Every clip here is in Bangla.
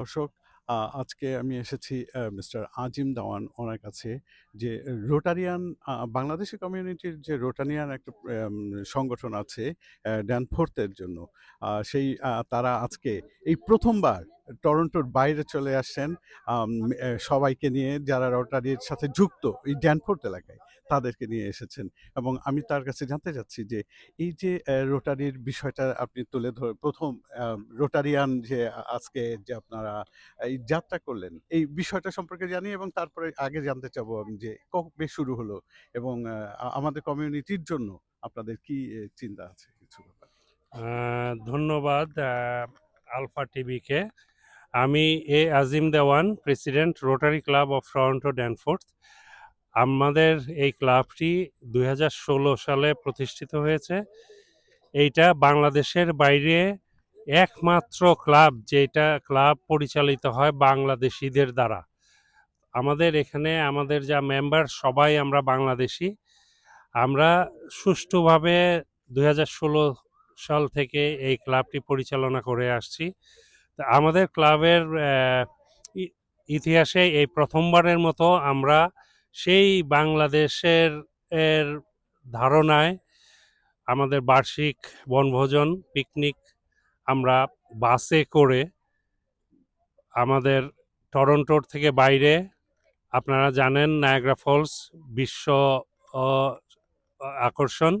দর্শক আজকে আমি এসেছি মিস্টার আজিম দাওয়ান ওনার কাছে যে রোটারিয়ান বাংলাদেশি কমিউনিটির যে রোটারিয়ান একটা সংগঠন আছে ড্যানফোর্থের জন্য। সেই তারা আজকে এই ১ম বার টরন্টোর বাইরে চলে এ সবাইকে নিয়ে যারা রোটারির সাথে যুক্ত এই ড্যানফোর্থ এলাকায় তাদেরকে নিয়ে এসেছেন। এবং আমি তার কাছে জানতে চাচ্ছি যে এই যে রোটারির বিষয়টা আপনি তুলে ধরে প্রথম রোটারিয়ান যে আজকে যে আপনারা এই যাত্রা করলেন, এই বিষয়টা সম্পর্কে জানি এবং তারপরে আগে জানতে চাবো আমি যে কবে শুরু হলো এবং আমাদের কমিউনিটির জন্য আপনাদের কি চিন্তা আছে কিছু? ধন্যবাদ আলফা টিভিকে। আমি A Azim Dewan, president Rotary Club of Toronto Danforth. আমাদের এই ক্লাবটি ২০১৬ সালে প্রতিষ্ঠিত হয়েছে। এইটা বাংলাদেশের বাইরে একমাত্র ক্লাব যেটা ক্লাব পরিচালিত হয় বাংলাদেশিদের দ্বারা। আমাদের এখানে আমাদের যা মেম্বার সবাই আমরা বাংলাদেশি আমরা সুষ্ঠুভাবে ২০১৬ সাল থেকে এই ক্লাবটি পরিচালনা করে আসছি। তা আমাদের ক্লাবের ইতিহাসে এই প্রথমবারের মতো আমরা সেই বাংলাদেশের এর ধারণায় আমাদের বার্ষিক বনভোজন, পিকনিক আমরা বাসে করে আমাদের টরন্টোর থেকে বাইরে আপনারা জানেন নায়াগ্রা ফলস বিশ্ব আকর্ষণ।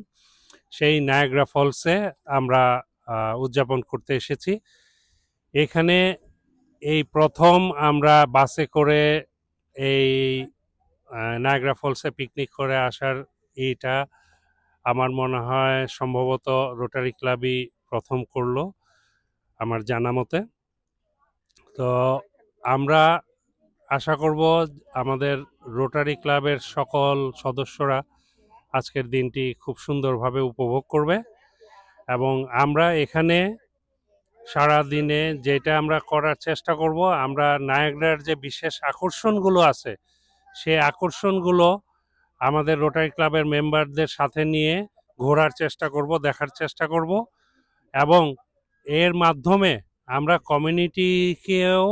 সেই নায়াগ্রা ফলসে আমরা উদযাপন করতে এসেছি। এখানে এই প্রথম আমরা বাসে করে এই নায়াগ্রা ফলসে পিকনিক করে আসার এইটা আমার মনে হয় সম্ভবত রোটারি ক্লাবই প্রথম করল আমার জানা মতে। তো আমরা আশা করব আমাদের রোটারি ক্লাবের সকল সদস্যরা আজকের দিনটি খুব সুন্দরভাবে উপভোগ করবে এবং আমরা এখানে সারাদিনে যেটা আমরা করার চেষ্টা করব, আমরা নায়াগ্রার যে বিশেষ আকর্ষণগুলো আছে, সে আকর্ষণগুলো আমাদের রোটারি ক্লাবের মেম্বারদের সাথে নিয়ে ঘোরার চেষ্টা করব, দেখার চেষ্টা করব এবং এর মাধ্যমে আমরা কমিউনিটিকেও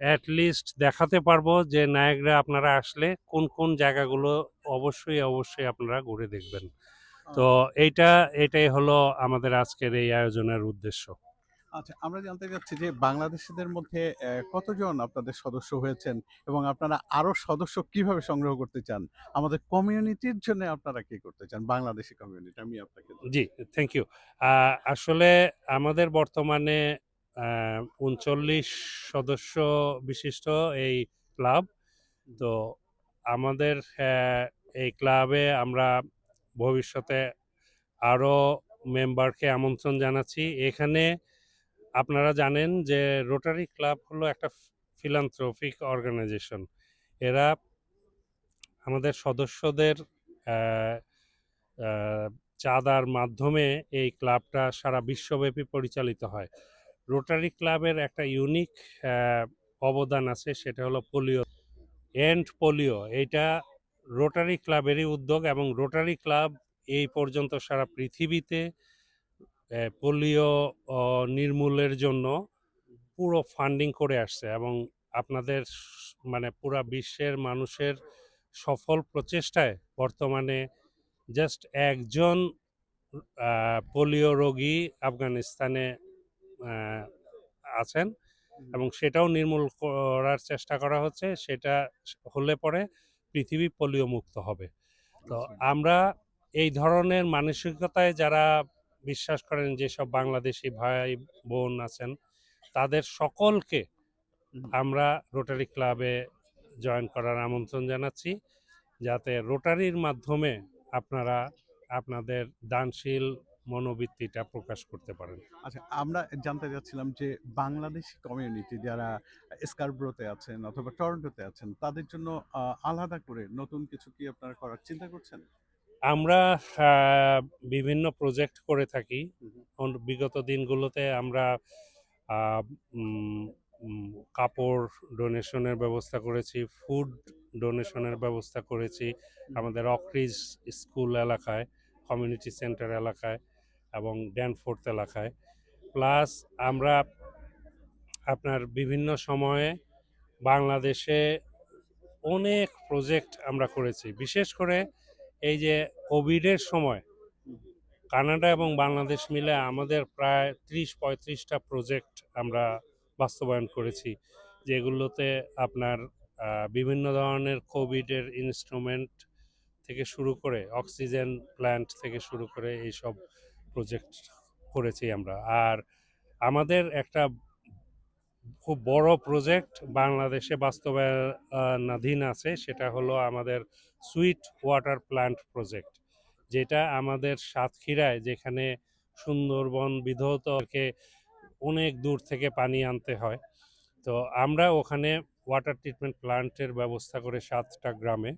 এট লিস্ট দেখাতে পারব যে নায়াগ্রা আপনারা আসলে কোন, কোন জায়গাগুলো অবশ্যই, অবশ্যই আপনারা ঘুরে দেখবেন। তো এইটা এটাই হলো আমাদের আজকের এই আয়োজনের উদ্দেশ্য। আচ্ছা, আমরা জানতে চাচ্ছি যে বাংলাদেশিদের মধ্যে কতজন আপনাদের সদস্য হয়েছেন এবং আপনারা আরও সদস্য কীভাবে সংগ্রহ করতে চান? আমাদের কমিউনিটির জন্য আপনারা কি করতে চান? বাংলাদেশি কমিউনিটি আমি আপনাকে জি, থ্যাংক ইউ। আসলে আমাদের বর্তমানে উনচল্লিশ সদস্য বিশিষ্ট এই ক্লাব। তো আমাদের এই ক্লাবে আমরা ভবিষ্যতে আরও মেম্বারকে আমন্ত্রণ জানাচ্ছি। এখানে আপনারা জানেন যে রোটারি ক্লাব হলো একটা philanthropic অর্গানাইজেশন। এরা আমাদের সদস্যদের চাঁদার মাধ্যমে এই ক্লাবটা সারা বিশ্বব্যাপী পরিচালিত হয়। রোটারি ক্লাবের একটা ইউনিক অবদান আছে, সেটা হলো পোলিও এন্ড পোলিও এইটা রোটারি ক্লাবেরই উদ্যোগ এবং রোটারি ক্লাব এই পর্যন্ত সারা পৃথিবীতে পোলিও নির্মূলের জন্য পুরো ফান্ডিং করে আসছে এবং আপনাদের মানে পুরা বিশ্বের মানুষের সফল প্রচেষ্টায় বর্তমানে জাস্ট একজন পোলিও রোগী আফগানিস্তানে আছেন এবং সেটাও নির্মূল করার চেষ্টা করা হচ্ছে। সেটা হলে পরে পৃথিবী পোলিও মুক্ত হবে। তো আচ্ছা। আমরা এই ধরনের মানসিকতায় যারা বিশ্বাস করেন যেসব বাংলাদেশি ভাই-বোন আছেন, তাদের সকলকে আমরা রোটারি ক্লাবে জয়েন করার আমন্ত্রণ জানাচ্ছি। যাতে রোটারির মাধ্যমে আপনারা আপনাদের দানশীল মনোবৃত্তিটা প্রকাশ করতে পারেন। আচ্ছা, আমরা জানতে চাচ্ছিলাম যে বাংলাদেশি কমিউনিটি যারা স্কারব্রোতে আছেন অথবা টরন্টোতে আছেন, তাদের জন্য আলাদা করে নতুন কিছু কি আপনারা করার চিন্তা করছেন? আমরা বিভিন্ন প্রজেক্ট করে থাকি। বিগত দিনগুলোতে আমরা কাপড় ডোনেশনের ব্যবস্থা করেছি, ফুড ডোনেশনের ব্যবস্থা করেছি আমাদের অকরিজ স্কুল এলাকায়, কমিউনিটি সেন্টার এলাকায় এবং ড্যানফোর্থ এলাকায়। প্লাস আমরা আপনার বিভিন্ন সময়ে বাংলাদেশে অনেক প্রজেক্ট আমরা করেছি বিশেষ করে এই যে কোভিডের সময় কানাডা এবং বাংলাদেশ মিলে আমাদের প্রায় ত্রিশ পঁয়ত্রিশটা প্রজেক্ট আমরা বাস্তবায়ন করেছি, যেগুলোতে আপনার বিভিন্ন ধরনের কোভিডের ইনস্ট্রুমেন্ট থেকে শুরু করে অক্সিজেন প্ল্যান্ট থেকে শুরু করে এইসব প্রজেক্ট করেছি আমরা। আর আমাদের একটা খুব বড় প্রজেক্ট বাংলাদেশে বাস্তবায়নাধীন আছে, সেটা হলো আমাদের সুইট ওয়াটার প্ল্যান্ট প্রজেক্ট যেটা আমাদের সাতক্ষীরায় যেখানে সুন্দরবন বিধৌতকে অনেক দূর থেকে পানি আনতে হয়। তো আমরা ওখানে ওয়াটার ট্রিটমেন্ট প্ল্যান্টের ব্যবস্থা করে সাতটা গ্রামে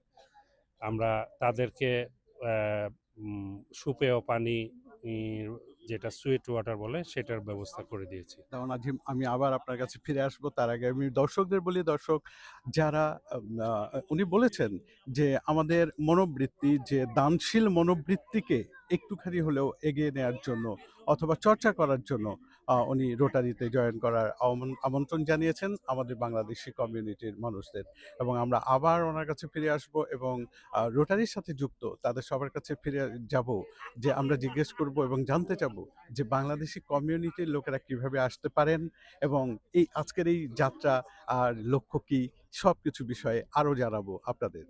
আমরা তাদেরকে সুপেয় পানি যেটা সুইট ওয়াটার বলে, সেটার ব্যবস্থা করে দিয়েছি। যেমন আজিম আমি আবার আপনার কাছে ফিরে আসব, তার আগে আমি দর্শকদের বলি, দর্শক যারা উনি বলেছেন যে আমাদের মনোবৃত্তি, যে দানশীল মনোবৃত্তিকে একটুখানি হলেও এগিয়ে নেওয়ার জন্য অথবা চর্চা করার জন্য উনি রোটারিতে জয়েন করার আমন্ত্রণ জানিয়েছেন আমাদের বাংলাদেশি কমিউনিটির মানুষদের। এবং আমরা আবার ওনার কাছে ফিরে আসব এবং রোটারির সাথে যুক্ত তাদের সবার কাছে ফিরে যাব যে আমরা জিজ্ঞেস করব এবং জানতে চাব যে বাংলাদেশি কমিউনিটির লোকেরা কীভাবে আসতে পারেন এবং এই আজকের এই যাত্রা আর লক্ষ্য কি সব কিছু বিষয়ে আরও জানাব আপনাদের।